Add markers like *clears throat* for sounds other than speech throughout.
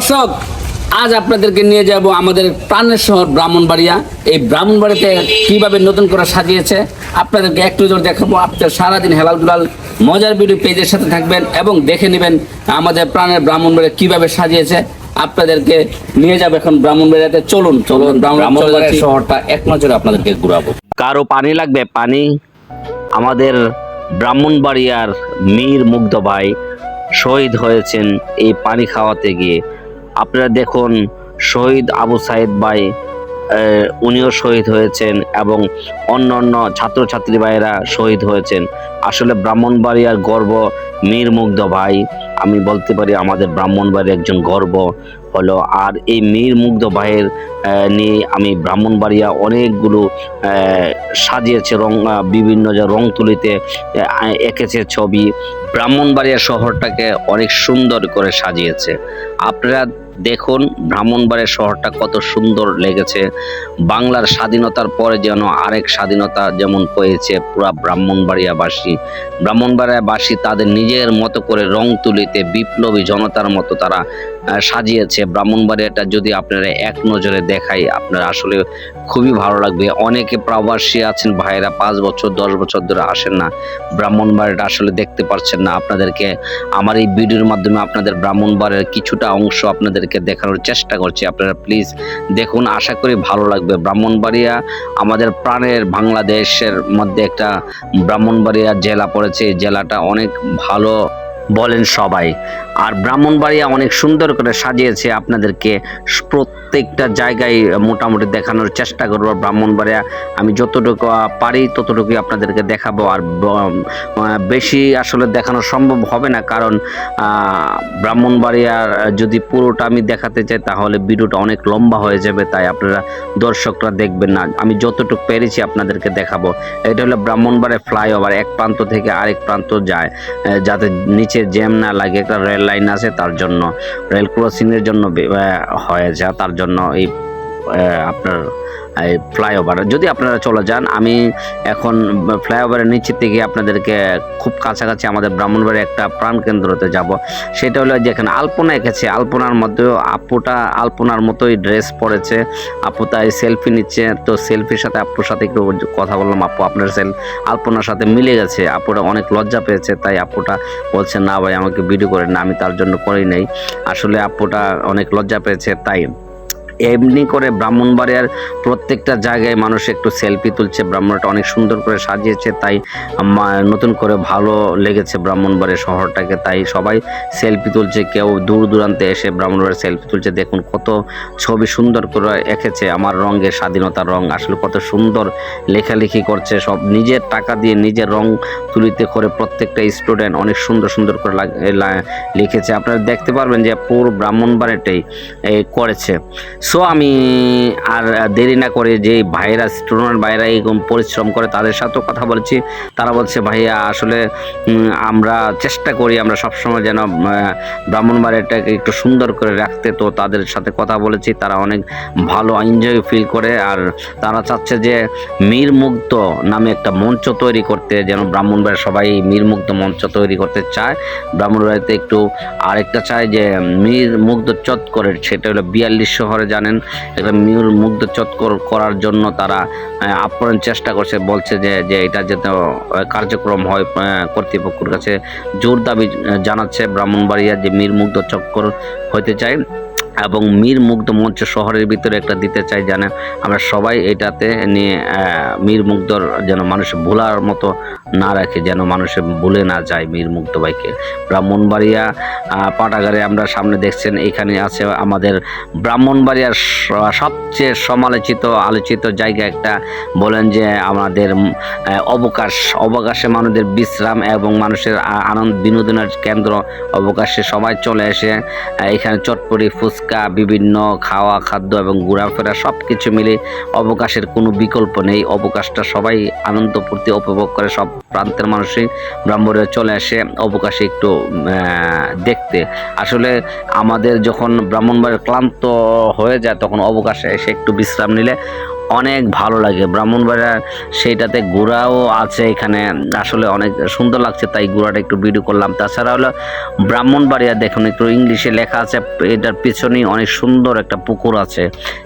দর্শক আজ আপনাদেরকে নিয়ে যাব আমাদের প্রাণের শহর ব্রাহ্মণবাড়িয়া। এই ব্রাহ্মণবাড়িতে কীভাবে নতুন করে সাজিয়েছে আপনাদেরকে একটু জোর দেখাবো। আপনার সারাদিন হেলাল দুলাল মজার ভিডিও পেজের সাথে থাকবেন এবং দেখে নেবেন আমাদের প্রাণের ব্রাহ্মণবাড়িয়া কীভাবে সাজিয়েছে। আপনাদেরকে নিয়ে যাবে এখন ব্রাহ্মণবাড়িয়াতে। চলুন চলুন ব্রাহ্মণবাড়িয়া শহরটা এক নজরে আপনাদেরকে ঘুরাবো। কারও পানি লাগবে? পানি। আমাদের ব্রাহ্মণবাড়িয়ার মীর মুগ্ধ ভাই শহীদ হয়েছেন এই পানি খাওয়াতে গিয়ে। আপনারা দেখুন শহীদ আবু সাইদ ভাই উনিও শহীদ হয়েছেন এবং অন্য অন্য ছাত্রছাত্রী ভাইয়েরা শহীদ হয়েছেন। আসলে ব্রাহ্মণবাড়িয়ার গর্ব মীর মুগ্ধ ভাই। আমি বলতে পারি আমাদের ব্রাহ্মণবাড়ির একজন গর্ব হলো। আর এই মীর মুগ্ধ ভাইয়ের নিয়ে আমি ব্রাহ্মণবাড়িয়া অনেকগুলো সাজিয়েছে রং বিভিন্ন যে রং তুলিতে এঁকেছে ছবি। ব্রাহ্মণবাড়িয়া শহরটাকে অনেক সুন্দর করে সাজিয়েছে। আপনারা দেখুন ব্রাহ্মণবাড়িয়া শহরটা কত সুন্দর লেগেছে। বাংলার স্বাধীনতার পরে যেন আরেক স্বাধীনতা যেমন পেয়েছে পুরা ব্রাহ্মণবাড়িয়াবাসী। ব্রাহ্মণবাড়িয়াবাসী তাদের নিজের মতো করে রং তুলিতে বিপ্লবী জনতার মতো তারা সাজিয়েছে। ব্রাহ্মণবাড়িয়াটা যদি আপনারা এক নজরে দেখাই, আপনারা আসলে খুবই ভালো লাগবে। অনেকে প্রবাসী আছেন, ভাইয়েরা পাঁচ বছর, দশ বছর ধরে আসেন না। ব্রাহ্মণবাড়িয়াটা আসলে দেখতে পারছেন না। আপনাদেরকে আমার এই ভিডিওর মাধ্যমে আপনাদের ব্রাহ্মণবাড়িয়ার কিছুটা অংশ আপনাদেরকে দেখানোর চেষ্টা করছি। আপনারা প্লিজ দেখুন, আশা করি ভালো লাগবে। ব্রাহ্মণবাড়িয়া, আমাদের প্রাণের বাংলাদেশের মধ্যে একটা ব্রাহ্মণবাড়িয়া জেলা পড়েছে। জেলাটা অনেক ভালো বলেন সবাই। আর ব্রাহ্মণবাড়িয়া অনেক সুন্দর করে সাজিয়েছে আপনাদেরকে প্রত্যেকটা জায়গায় মোটামুটি দেখানোর চেষ্টা করব ব্রাহ্মণবাড়িয়া আমি যতটুকু পারি ততটুকুই আপনাদেরকে দেখাবো। আর বেশি আসলে দেখানো সম্ভব হবে না কারণ ব্রাহ্মণবাড়িয়ার যদি পুরোটা আমি দেখাতে চাই তাহলে ভিডিওটা অনেক লম্বা হয়ে যাবে, তাই আপনারা দর্শকরা দেখবেন না। আমি যতটুকু পেরেছি আপনাদেরকে দেখাবো। এটা হলো ব্রাহ্মণবাড়িয়া ফ্লাইওভার, এক প্রান্ত থেকে আরেক প্রান্ত যায় যাতে নিচে জ্যাম না লাগে, একটা রেল লাইন আছে তার জন্য, রেল ক্রসিং এর জন্য হয়ে যা তার জন্য এই আপনার এই ফ্লাইওভার যদি আপনারা চলে যান, আমি এখন ফ্লাইওভারের নিচে থেকে আপনাদেরকে খুব কাছাকাছি আমাদের ব্রাহ্মণবাড়ির একটা প্রাণকেন্দ্রতে যাব। সেটা হলো যেখানে আলপনা এঁকেছে। আলপনার মধ্যেও আপুটা আলপনার মতোই ড্রেস পরেছে। আপু তাই সেলফি নিচ্ছে। তো সেলফির সাথে আপুর সাথে একটু কথা বললাম। আপু আপনার সেল আলপনার সাথে মিলে গেছে। আপুটা অনেক লজ্জা পেয়েছে। তাই আপুটা বলছে, না ভাই, আমাকে ভিডিও করে না আমি তার জন্য করি নাই। আসলে আপুটা অনেক লজ্জা পেয়েছে। তাই এমনি করে ব্রাহ্মণবাড়িয়ার প্রত্যেকটা জায়গায় মানুষ একটু সেলফি তুলছে। ব্রাহ্মণটা অনেক সুন্দর করে সাজিয়েছে তাই নতুন করে ভালো লেগেছে ব্রাহ্মণবাড়িয়া শহরটাকে তাই সবাই সেলফি তুলছে। কেউ দূর দূরান্তে এসে ব্রাহ্মণবাড়িয়া সেলফি তুলছে। দেখুন কত ছবি সুন্দর করে এঁকেছে। আমার রঙের স্বাধীনতার রং আসলে কত সুন্দর লেখালেখি করছে। সব নিজের টাকা দিয়ে নিজের রং তুলিতে করে প্রত্যেকটা স্টুডেন্ট অনেক সুন্দর সুন্দর করে লিখেছে। আপনারা দেখতে পারবেন যে পুরো ব্রাহ্মণবাড়িটাই এ, করেছে। সো আমি আর দেরি না করে যে ভাইরা স্টুডেন্ট ভাইরা এরকম পরিশ্রম করে তাদের সাথেও কথা বলেছি। তারা বলছে, ভাইয়া, আসলে আমরা চেষ্টা করি, আমরা সবসময় যেন ব্রাহ্মণবাড়িটাকে একটু সুন্দর করে রাখতে। তো তাদের সাথে কথা বলেছি, তারা অনেক ভালো এনজয় ফিল করে। আর তারা চাচ্ছে যে মীর মুগ্ধ নামে একটা মঞ্চ তৈরি করতে, যেন ব্রাহ্মণবাড়ির সবাই মীর মুগ্ধ মঞ্চ তৈরি করতে চায়। ব্রাহ্মণবাড়িতে একটু আরেকটা চায় যে মীর মুগ্ধ করে সেটা হলো বিয়াল্লিশ শহরে জানেন একটা মিউল মুগ্ধ চৎকর করার জন্য তারা আপ্রাণ চেষ্টা করছে, বলছে যে যে এটা যাতে কার্যক্রম হয় কর্তৃপক্ষের কাছে। জোর দাবি জানাচ্ছে ব্রাহ্মণবাড়িয়া যে মীর মুগ্ধ চক্কর হইতে চায়। এবং মীর মুগ্ধ মঞ্চ শহরের ভিতরে একটা দিতে চাই জানে আমরা সবাই এটাতে নিয়ে মীর মুগ্ধর যেন মানুষ ভোলার মতো না রাখে, যেন মানুষে ভুলে না যায় মীর মুগ্ধ ব্রাহ্মণবাড়িয়া পাটাগারে আমরা সামনে দেখছেন, এখানে আছে আমাদের ব্রাহ্মণবাড়িয়ার সবচেয়ে সমালোচিত, আলোচিত জায়গা একটা। বলেন যে আমাদের অবকাশ, অবকাশে মানুষদের বিশ্রাম এবং মানুষের আনন্দ বিনোদনের কেন্দ্র। অবকাশে সবাই চলে এসে এখানে চটপটি ফুচকা বিভিন্ন খাওয়া, খাদ্য এবং ঘোরাফেরা সব কিছু মিলে অবকাশের কোনো বিকল্প নেই। অবকাশটা সবাই আনন্দ, ফুর্তি উপভোগ করে, সব প্রান্তের মানুষই ব্রাহ্মণে চলে আসে অবকাশে একটু দেখতে। আসলে আমাদের যখন ব্রাহ্মণবাড়ির ক্লান্ত হয়ে যায়, তখন অবকাশে এসে একটু বিশ্রাম নিলে অনেক ভালো লাগে। ব্রাহ্মণবাড়িয়া সেইটাতে ঘোড়াও আছে এখানে। আসলে অনেক সুন্দর লাগছে, তাই ঘোড়াটা একটু ভিডিও করলাম। তাছাড়া হলো ব্রাহ্মণবাড়িয়া দেখুন, একটু ইংলিশে লেখা আছে, এটার পিছনেই অনেক সুন্দর একটা পুকুর আছে।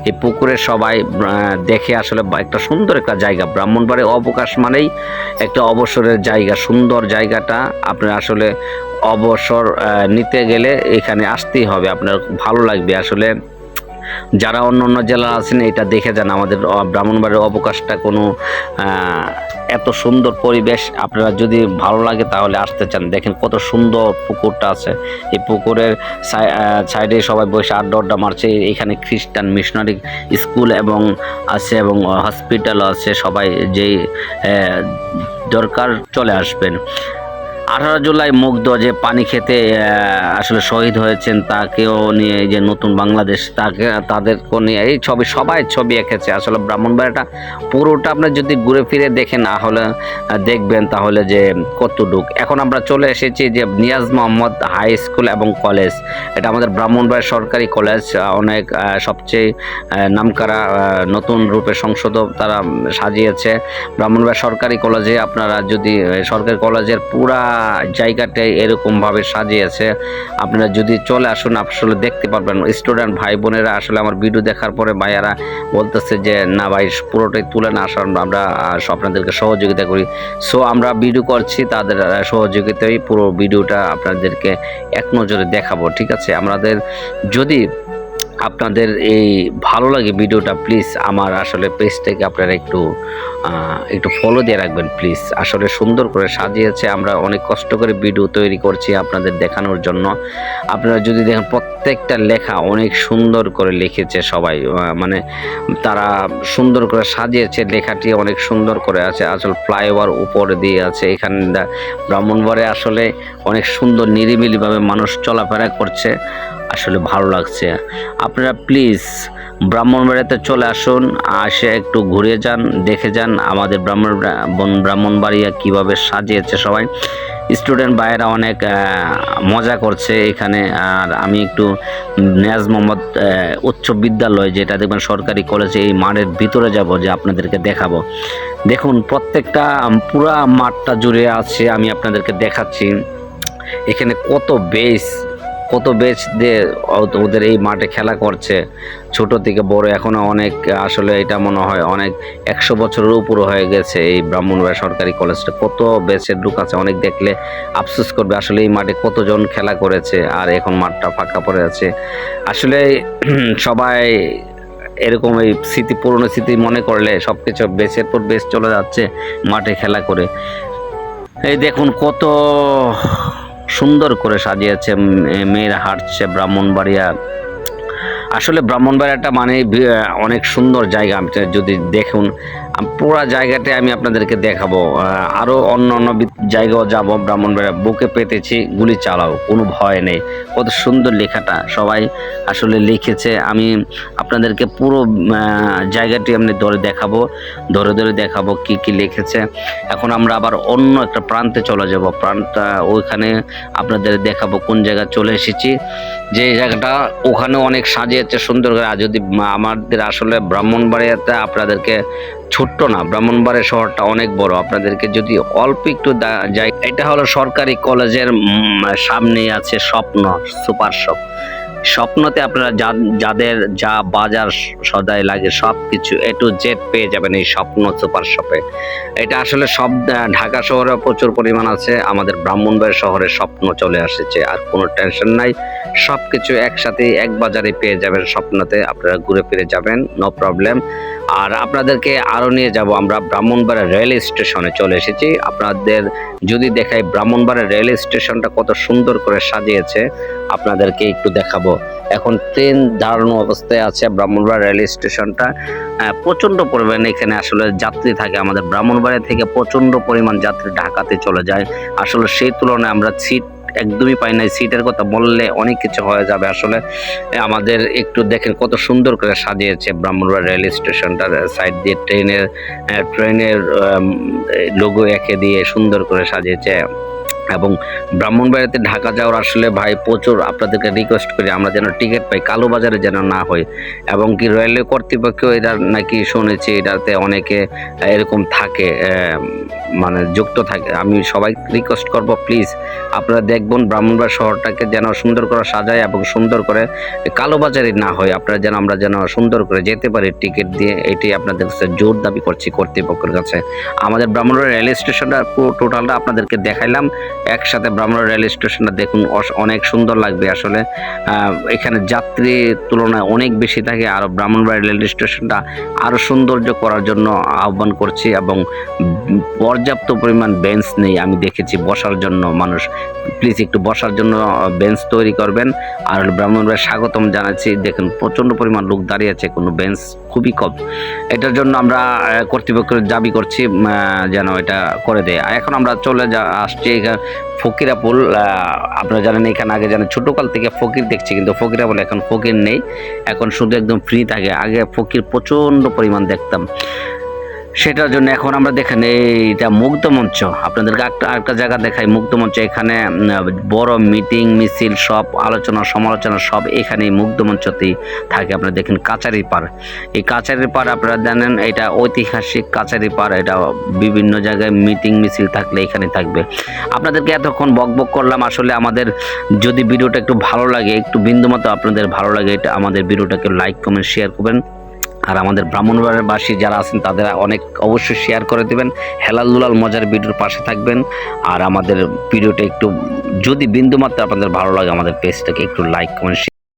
এই পুকুরে সবাই দেখে আসলে একটা সুন্দর একটা জায়গা। ব্রাহ্মণবাড়িয়া অবকাশ মানেই একটা অবসরের জায়গা, সুন্দর জায়গাটা। আপনার আসলে অবসর নিতে গেলে এখানে আসতেই হবে, আপনার ভালো লাগবে। আসলে যারা অন্য অন্য জেলা আছেন, এটা দেখে যান আমাদের ব্রাহ্মণবাড়ির অবকাশটা কোনো এত সুন্দর পরিবেশ। আপনারা যদি ভালো লাগে তাহলে আসতে চান। দেখেন কত সুন্দর পুকুরটা আছে। এই পুকুরের সাই- সাইডে সবাই বসে আড্ডা আড্ডা মারছে। এখানে খ্রিস্টান মিশনারি স্কুল এবং আছে এবং হসপিটাল আছে। সবাই যেই দরকার চলে আসবেন। আঠারো জুলাই মুগ্ধ যে পানি খেতে আসলে শহীদ হয়েছেন, তাকেও নিয়ে যে নতুন বাংলাদেশ, তাকে তাদেরকে নিয়ে এই ছবি, সবাই ছবি এঁকেছে। আসলে ব্রাহ্মণবাড়িটা পুরোটা আপনি যদি ঘুরে ফিরে দেখেন তাহলে দেখবেন তাহলে যে কতটুক। এখন আমরা চলে এসেছি যে নিয়াজ মোহাম্মদ হাই স্কুল এবং কলেজ। এটা আমাদের ব্রাহ্মণবাড়ি সরকারি কলেজ অনেক সবচেয়ে নামকারা নতুন রূপে সংশোধ তারা সাজিয়েছে। ব্রাহ্মণবাড়ি সরকারি কলেজে আপনারা যদি সরকারি কলেজের পুরা জায়গাটাই এরকমভাবে সাজিয়েছে। আপনারা যদি চলে আসুন, আসলে দেখতে পারবেন। স্টুডেন্ট ভাই বোনেরা আসলে আমার ভিডিও দেখার পরে ভাইয়ারা বলতেছে যে, না ভাই, পুরোটাই তুলে না আসার আমরা আপনাদেরকে সহযোগিতা করি। সো আমরা ভিডিও করছি, তাদের সহযোগিতায় পুরো ভিডিওটা আপনাদেরকে এক নজরে দেখাবো, ঠিক আছে? আমাদের যদি আপনাদের এই ভালো লাগে ভিডিওটা প্লিজ আমার আসলে পেজটাকে আপনারা একটু একটু ফলো দিয়ে রাখবেন প্লিজ আসলে সুন্দর করে সাজিয়েছে, আমরা অনেক কষ্ট করে ভিডিও তৈরি করছি আপনাদের দেখানোর জন্য। আপনারা যদি দেখেন প্রত্যেকটা লেখা অনেক সুন্দর করে লিখেছে সবাই মানে তারা সুন্দর করে সাজিয়েছে, লেখাটি অনেক সুন্দর করে আছে, আসলে ফ্লাইওভার উপরে দিয়ে আছে। এখানে ব্রাহ্মণবাড়ে আসলে অনেক সুন্দর নিরিবিলিভাবে মানুষ চলাফেরা করছে। আসলে ভালো লাগছে। আপনারা প্লিজ ব্রাহ্মণবাড়িতে চলে আসুন, আসে একটু ঘুরে যান, দেখে যান আমাদের ব্রাহ্মণ ব্রাহ্মণবাড়িয়া কীভাবে সাজিয়েছে সবাই। স্টুডেন্ট ভাইয়েরা অনেক মজা করছে এখানে। আর আমি একটু নেয়াজ মোহাম্মদ উচ্চ বিদ্যালয় যেটা দেখবেন সরকারি কলেজে এই মাঠের ভিতরে যাব যে আপনাদেরকে দেখাবো। দেখুন প্রত্যেকটা পুরা মাঠটা জুড়ে আছে, আমি আপনাদেরকে দেখাচ্ছি। এখানে কত বেস কত বেচ দিয়ে ওদের এই মাঠে খেলা করছে। ছোট থেকে বড় এখনও অনেক, আসলে এটা মনে হয় অনেক একশো বছরের উপর হয়ে গেছে এই ব্রাহ্মণবাড়ি সরকারি কলেজটা। কত বেচের লুক আছে, অনেক দেখলে আফসোস করবে, আসলে এই মাঠে কতজন খেলা করেছে আর এখন মাঠটা ফাঁকা পড়ে আছে। আসলে *clears throat* সবাই এরকম এই স্মৃতি, পুরনো স্মৃতি মনে করলে সব কিছু বেচের পর বেচ চলে যাচ্ছে মাঠে খেলা করে। এই দেখুন কত সুন্দর করে সাজিয়েছে মেয়ের হাঁটছে ব্রাহ্মণবাড়িয়া। আসলে ব্রাহ্মণবাড়িয়াটা মানে অনেক সুন্দর জায়গা। যদি দেখুন পুরা জায়গাটা আমি আপনাদেরকে দেখাবো। আহ, আরও অন্য অন্য জায়গাও যাব। ব্রাহ্মণবাড়িয়া বুকে পেতেছি গুলি চালাও কোনো ভয় নেই। কত সুন্দর লেখাটা সবাই আসলে লিখেছে। আমি আপনাদেরকে পুরো জায়গাটি আমি ধরে দেখাবো ধরে ধরে দেখাবো কি কি লিখেছে। এখন আমরা আবার অন্য একটা প্রান্তে চলে যাব। প্রান্তটা ওইখানে আপনাদের দেখাবো কোন জায়গায় চলে এসেছি। যে জায়গাটা ওখানে অনেক সাজিয়েছে সুন্দর করে। আর যদি আমাদের আসলে ব্রাহ্মণবাড়িয়াতে আপনাদেরকে ছোট্ট না ব্রাহ্মণবাড়ে শহরটা অনেক বড়। আপনাদেরকে যদি অল্প একটু যাই, এটা হলো সরকারি কলেজের সামনে আছে স্বপ্ন, সুপার শপ। স্বপ্নতে আপনারা যাদের যা বাজার সদাই লাগে সব কিছু এ টু জেড পেয়ে যাবেন এই স্বপ্ন সুপার শপে। এটা আসলে সব ঢাকা শহরে প্রচুর পরিমাণ আছে, আমাদের ব্রাহ্মণবাড়ি শহরে স্বপ্ন চলে আসছে, আর কোনো টেনশন নাই। সব কিছু একসাথে এক বাজারে পেয়ে যাবেন স্বপ্নতে, আপনারা ঘুরে ফিরে যাবেন নো প্রবলেম আর আপনাদেরকে আরও নিয়ে যাব, আমরা ব্রাহ্মণবাড়া রেল স্টেশনে চলে এসেছি। আপনাদের যদি দেখাই ব্রাহ্মণবাড়া রেল স্টেশনটা কত সুন্দর করে সাজিয়েছে আপনাদেরকে একটু দেখাবো। এখন ট্রেন দাঁড়ানো অবস্থায় আছে ব্রাহ্মণবাড়া রেল স্টেশনটা। প্রচণ্ড পরিমাণে এখানে আসলে যাত্রী থাকে। আমাদের ব্রাহ্মণবাড়ি থেকে প্রচণ্ড পরিমাণ যাত্রী ঢাকাতে চলে যায়। আসলে সেই তুলনায় আমরা সিট একদমই পাই নাই সিটের কথা বললে অনেক কিছু হয়ে যাবে। আসলে আমাদের একটু দেখেন কত সুন্দর করে সাজিয়েছে ব্রাহ্মণবাড়ি রেল স্টেশনটার সাইড দিয়ে ট্রেনের ট্রেনের লোগো এঁকে দিয়ে সুন্দর করে সাজিয়েছে। এবং ব্রাহ্মণবাড়িতে ঢাকা যাওয়ার আসলে ভাই প্রচুর আপনাদেরকে রিকোয়েস্ট করি, আমরা যেন টিকিট পাই, কালোবাজারে যেন না হয়। এবং কি রেলওয়ে কর্তৃপক্ষ এটা নাকি শুনেছি এটাতে অনেকে এরকম থাকে মানে যুক্ত থাকে। আমি সবাই রিকোয়েস্ট করব প্লিজ আপনারা দেখবেন ব্রাহ্মণবাড়ি শহরটাকে যেন সুন্দর করে সাজায় এবং সুন্দর করে কালোবাজারি না হয়। আপনারা যেন, আমরা যেন সুন্দর করে যেতে পারি টিকিট দিয়ে এটি আপনাদের কাছে জোর দাবি করছি কর্তৃপক্ষের কাছে। আমাদের ব্রাহ্মণবাড়ি রেল স্টেশনটা পুরো টোটালটা আপনাদেরকে দেখাইলাম। একসাথে ব্রাহ্মণ রেল স্টেশনটা দেখুন অনেক সুন্দর লাগবে আসলে। এখানে যাত্রীর তুলনায় অনেক বেশি থাকে, আর ব্রাহ্মণবাড়ি রেল স্টেশনটা আরও সৌন্দর্য করার জন্য আহ্বান করছি এবং পর্যাপ্ত পরিমাণ বেঞ্চ নেই, আমি দেখেছি বসার জন্য মানুষ। প্লিজ একটু বসার জন্য বেঞ্চ তৈরি করবেন। আর ব্রাহ্মণবাড়ি স্বাগতম জানাচ্ছি। দেখুন, প্রচণ্ড পরিমাণ লোক দাঁড়িয়ে আছে, কোনো বেঞ্চ খুবই কম। এটার জন্য আমরা কর্তৃপক্ষের দাবি করছি যেন এটা করে দেয়। আর এখন আমরা চলে যা, আসছি এখানে ফকিরাপুল আপনারা জানেন এখানে আগে জানেন ছোটোকাল থেকে ফকির দেখছি, কিন্তু ফকিরাপুল এখন ফকির নেই। এখন শুধু একদম ফ্রি থাকে। আগে ফকির প্রচণ্ড পরিমাণ দেখতাম। সেটার জন্য এখন আমরা দেখেন এইটা মুগ্ধ মঞ্চ। আপনাদেরকে একটা জায়গা দেখাই, মুগ্ধ মঞ্চ। এখানে বড় মিটিং, মিছিল, সব আলোচনা, সমালোচনা, সব এখানে মুগ্ধ মঞ্চতেই থাকে। আপনারা দেখেন কাচারি পার এই কাচারি পার আপনারা জানেন, এটা ঐতিহাসিক কাচারি পার এটা বিভিন্ন জায়গায় মিটিং, মিছিল থাকলে এখানে থাকবে। আপনাদেরকে এতক্ষণ বক বক করলাম। আসলে আমাদের যদি ভিডিওটা একটু ভালো লাগে, একটু বিন্দুমতো আপনাদের ভালো লাগে, এটা আমাদের ভিডিওটাকে লাইক, কমেন্ট, শেয়ার করবেন। আর আমাদের ব্রাহ্মণবাড়িবাসী যারা আছেন, তাদের অনেক অবশ্যই শেয়ার করে দেবেন। হেলাল দুলাল মজার ভিডিওর পাশে থাকবেন। আর আমাদের ভিডিওটা একটু যদি বিন্দুমাত্র আপনাদের ভালো লাগে, আমাদের পেজটাকে একটু লাইক কমেন্ট